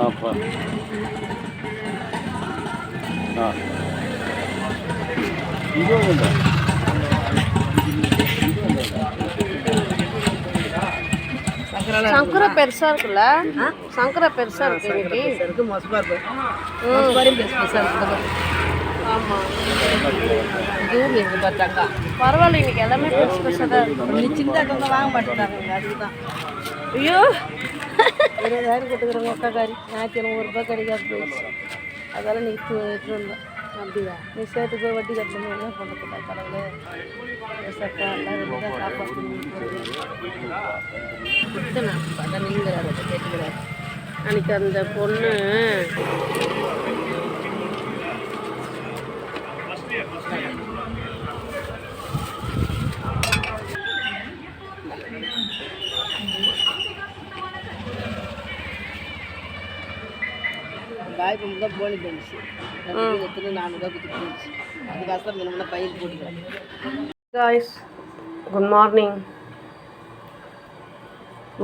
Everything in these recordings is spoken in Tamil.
அப்பா. ஆ. இது ஒன்றும் சங்கரா பெருசா இருக்குல்ல? சங்கரா பெருசா இருக்கு இன்னைக்கு. இருக்கு பெருசாக இருக்குது ஆமா. இதுவும் பார்த்தாக்கா பரவாயில்ல இன்னைக்கு எல்லாமே பெருசு பெருசா தான் இருக்கு. சின்னதாக வாங்க மாட்டேங்கிறாங்க அதுக்கு தான் ஐயோ. இருபதாயிரம் கொடுத்துக்கிறோங்க அக்காக்காரி ஞாயிற்று ஒரு ரூபாய் கிடைக்காது போயிடுச்சு அதெல்லாம் நீ எடுத்து வந்தோம் அப்படியா? நீ சேர்த்து போய் வட்டி கட்டணும். என்ன பண்ணுறதுக்கா கடவுளே. சட்டா எல்லாம் ரெண்டு தான் சாப்பாடு கொடுத்தேன் பார்த்தா நீங்கிறாரு கேட்டுக்கிறாரு. அன்னைக்கு அந்த பொண்ணு Thank you. தான் போனி போணுச்சு எத்தனை நானூறுரூவா கொடுத்து போணுச்சு அது காசு மினிமம் பயிர் போட்டுக்கிறேன். காய்ஸ் குட் மார்னிங்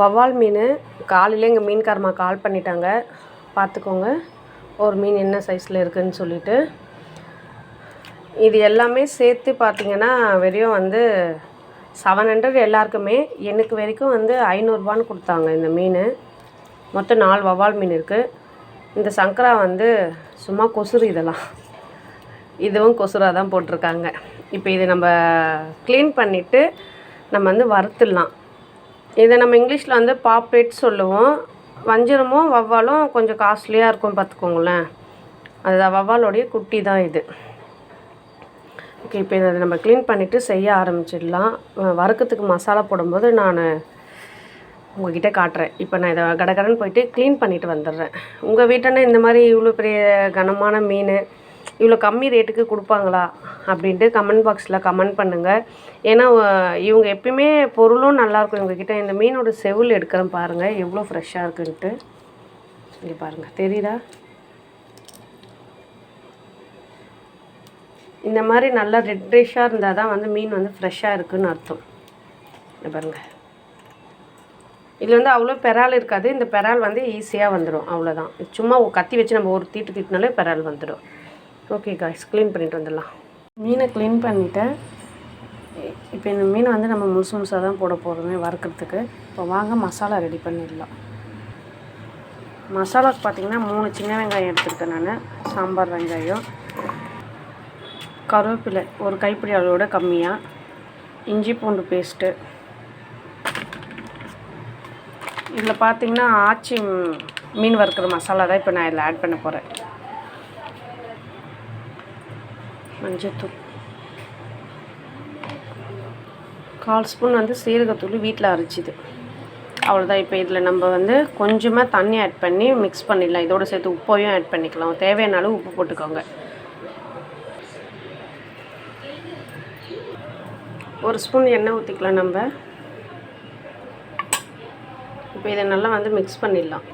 வவ்வால் மீன் காலையில் எங்கள் மீன்காரம்மா கால் பண்ணிட்டாங்க. பார்த்துக்கோங்க. ஒரு மீன் என்ன சைஸில் இருக்குன்னு சொல்லிட்டு. இது எல்லாமே சேர்த்து பார்த்தீங்கன்னா வெறும் வந்து செவன் ஹண்ட்ரட் எல்லாருக்குமே எனக்கு வரைக்கும் வந்து ஐநூறுரூபான்னு கொடுத்தாங்க இந்த மீன். மொத்தம் நாலு வவ்வால் மீன் இருக்குது இந்த சங்கரா வந்து சும்மா கொசுறு இதெல்லாம். இதுவும் கொசுராக தான் போட்டிருக்காங்க. இப்போ இதை நம்ம க்ளீன் பண்ணிவிட்டு நம்ம வந்து வறுத்துடலாம். இதை நம்ம இங்கிலீஷில் வந்து பாப்லேட் சொல்லுவோம். வஞ்சிரமும் வவ்வாலும் கொஞ்சம் காஸ்ட்லியாக இருக்கும் பார்த்துக்கோங்களேன். அதுதான் வவ்வாலோடைய குட்டி தான் இது. ஓகே இப்போ இதை நம்ம க்ளீன் பண்ணிவிட்டு செய்ய ஆரம்பிச்சிடலாம். வறுக்கத்துக்கு வறுக்கிறதுக்கு மசாலா போடும்போது நான் உங்ககிட்ட காட்டுறேன். இப்போ நான் இதை கடகடன்னு போயிட்டு க்ளீன் பண்ணிட்டு வந்துடுறேன். உங்கள் வீட்டான இந்த மாதிரி இவ்வளோ பெரிய கனமான மீன் இவ்வளோ கம்மி ரேட்டுக்கு கொடுப்பாங்களா? அப்படின்ட்டு கமெண்ட் பாக்ஸில் கமெண்ட் பண்ணுங்கள் ஏன்னா இவங்க எப்பயுமே பொருளும் நல்லாயிருக்கும் இவங்கக்கிட்ட இந்த மீனோட செவில் எடுக்கிறேன் பாருங்கள் எவ்வளோ ஃப்ரெஷ்ஷாக இருக்குன்ட்டு. இங்கே பாருங்கள் தெரியுதா? இந்த மாதிரி நல்லா ரெட்ரிஷாக இருந்தால் தான் வந்து மீன் வந்து ஃப்ரெஷ்ஷாக இருக்குன்னு அர்த்தம். பாருங்கள் இதில் வந்து அவ்வளோ பெறால் இருக்காது. இந்த பெறால் வந்து ஈஸியாக வந்துடும் அவ்வளோதான். சும்மா கத்தி வச்சு நம்ம ஒரு தீட்டு தீட்டினாலே பெறால் வந்துடும் ஓகே காய்ஸ் க்ளீன் பண்ணிட்டு வந்துடலாம். மீனை க்ளீன் பண்ணிவிட்டேன் இப்போ இந்த மீனை வந்து நம்ம முழுசு முழுசாக தான் போட போகிறோமே வறுக்கிறதுக்கு. இப்போ வாங்க மசாலா ரெடி பண்ணிடலாம். மசாலாக்கு பார்த்தீங்கன்னா மூணு சின்ன வெங்காயம் எடுத்துருக்கேன் நான். சாம்பார் வெங்காயம். கருவேப்பிலை ஒரு கைப்பிடி அளவோட கம்மியாக இஞ்சி பூண்டு பேஸ்ட்டு இதில் பார்த்தீங்கன்னா ஆச்சி மீன் வறுக்கிற மசாலா தான் இப்போ நான் இதில் ஆட் பண்ண போகிறேன் மஞ்சத்தூள். கால் ஸ்பூன் வந்து சீரகத்தூள் வீட்டில் அரைச்சிது. அவ்வளோதான் இப்போ இதில் நம்ம வந்து கொஞ்சமாக தண்ணி ஆட் பண்ணி மிக்ஸ் பண்ணிடலாம். இதோட சேர்த்து உப்பையும் ஆட் பண்ணிக்கலாம். தேவையான அளவு உப்பு போட்டுக்கோங்க. ஒரு ஸ்பூன் எண்ணெய் ஊற்றிக்கலாம் நம்ம. இப்போ இதை நல்லா வந்து மிக்ஸ் பண்ணிடலாம்.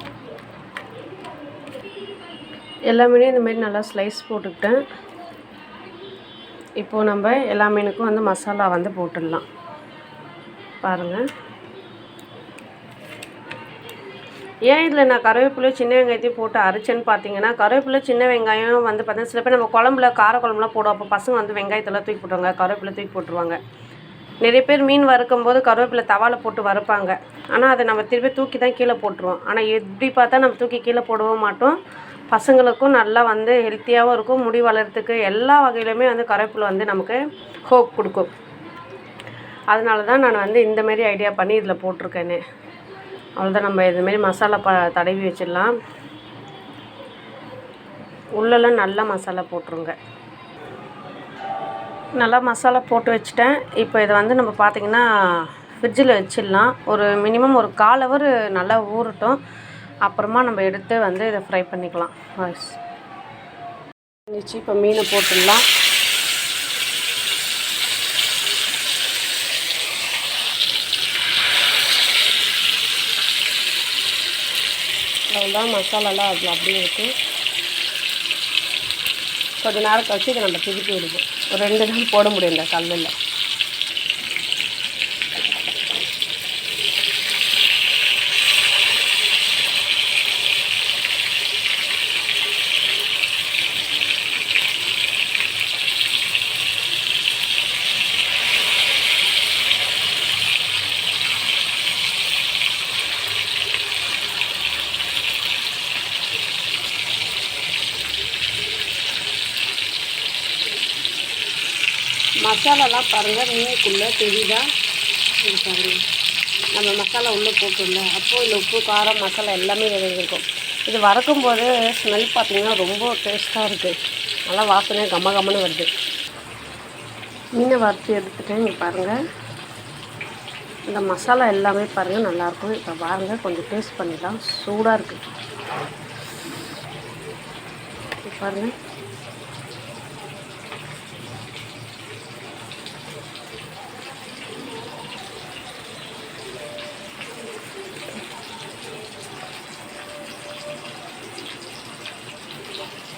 எல்லா மீனையும் இந்த மாதிரி நல்லா ஸ்லைஸ் போட்டுக்கிட்டேன். இப்போது நம்ம எல்லா மீனுக்கும் வந்து மசாலா வந்து போட்டுடலாம். பாருங்கள் ஏன் இதில் நான் கருவேப்பிலை சின்ன வெங்காயத்தையும் போட்டு அரைச்சேன்னு பார்த்தீங்கன்னா கருவேப்பிலை சின்ன வெங்காயம் வந்து பார்த்தீங்கன்னா சில பேர் நம்ம குழம்புல கார குழம்புலாம் போடுவோம். அப்போ பசங்க வந்து வெங்காயத்தெல்லாம் தூக்கி போட்டுருவாங்க கருவேப்பிலை தூக்கி போட்டுருவாங்க. நிறைய பேர் மீன் வறுக்கும் போது கருவேப்பிலை தவால போட்டு வறுப்பாங்க. ஆனால் அதை நம்ம திருப்பி தூக்கி தான் கீழே போட்டுருவோம். ஆனால் எப்படி பார்த்தா நம்ம தூக்கி கீழே போடவும் மாட்டோம். பசங்களுக்கும் நல்லா வந்து ஹெல்த்தியாகவும் இருக்கும். முடி வளர்கிறதுக்கு எல்லா வகையிலுமே வந்து கருவேப்பிலை வந்து நமக்கு ஹோப் கொடுக்கும். அதனால தான் நான் வந்து இந்தமாரி ஐடியா பண்ணி இதில் போட்டிருக்கேனே. அவ்வளோதான் நம்ம இதுமாரி மசாலா ப தடவி வச்சிடலாம். உள்ளெல்லாம் நல்லா மசாலா போட்டுருங்க. நல்லா மசாலா போட்டு வச்சுட்டேன். இப்போ இதை வந்து நம்ம பார்த்திங்கன்னா ஃப்ரிட்ஜில் வச்சிடலாம். ஒரு மினிமம் ஒரு கால் ஹவர் நல்லா ஊறட்டும். அப்புறமா நம்ம எடுத்து வந்து இதை ஃப்ரை பண்ணிக்கலாம். ரைஸ் இருந்துச்சு இப்போ மீனை போட்டுடலாம். அவ்வளோதான் மசாலாலாம் அதில் அப்படியே இருக்குது கொஞ்ச நேரம் கழிச்சு இதை நம்ம திருப்பி விடுவோம். ஒரு ரெண்டு நாள் போட முடியும் இந்த கல்லில். மசாலாலாம் பாருங்கள் மீனுக்குள்ளே தெரியுதா இது பாருங்கள் நம்ம மசாலா உள்ளே போட்டோம்ல அப்போது இந்த உப்பு காரம் மசாலா எல்லாமே இருக்கும் இது வறக்கும் போது ஸ்மெல் பார்த்தீங்கன்னா ரொம்ப டேஸ்ட்டாக இருக்குது நல்லா வாசனை கம கம்மன்னு வருது. மீனை வறுத்து எடுத்துட்டேன் இங்கே பாருங்கள் இந்த மசாலா எல்லாமே பாருங்கள் நல்லாயிருக்கும். இப்போ பாருங்கள் கொஞ்சம் டேஸ்ட் பண்ணிடலாம். சூடாக இருக்குது பாருங்கள்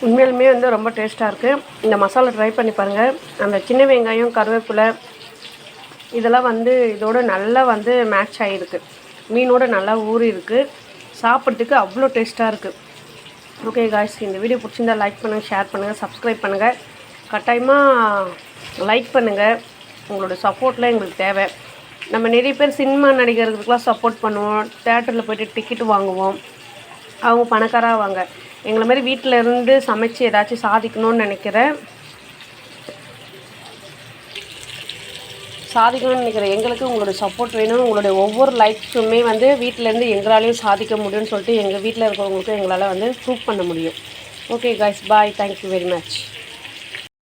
உண்மையிலுமே வந்து ரொம்ப டேஸ்ட்டாக இருக்குது இந்த மசாலா ட்ரை பண்ணி பாருங்கள் அந்த சின்ன வெங்காயம் கருவேப்பிலை இதெல்லாம் வந்து இதோட நல்லா வந்து மேட்ச் ஆகிருக்கு மீனோட நல்லா ஊறி இருக்குது சாப்பிட்றதுக்கு அவ்வளோ டேஸ்ட்டாக இருக்குது ஓகே காய்ஸ் இந்த வீடியோ பிடிச்சிருந்தா லைக் பண்ணுங்கள் ஷேர் பண்ணுங்கள் சப்ஸ்கிரைப் பண்ணுங்கள் கட்டாயமாக லைக் பண்ணுங்கள் உங்களோட சப்போர்ட்லாம் எங்களுக்கு தேவை. நம்ம நிறைய பேர் சினிமா நடிகர்களுக்கெலாம் சப்போர்ட் பண்ணுவோம். தேட்டரில் போய்ட்டு டிக்கெட் வாங்குவோம். அவங்க பணக்காராவாங்க எங்களை மாதிரி வீட்டில் இருந்து சமைச்சு ஏதாச்சும் சாதிக்கணும்னு நினைக்கிறேன். சாதிக்கணும்னு நினைக்கிறேன். எங்களுக்கு உங்களுடைய சப்போர்ட் வேணும். உங்களுடைய ஒவ்வொரு லைஃப்ஸுமே வந்து வீட்டிலேருந்து எங்களாலையும் சாதிக்க முடியும்னு சொல்லிட்டு எங்கள் வீட்டில் இருக்கிறவங்களுக்கும் எங்களால் வந்து ப்ரூவ் பண்ண முடியும். Okay guys bye thank you very much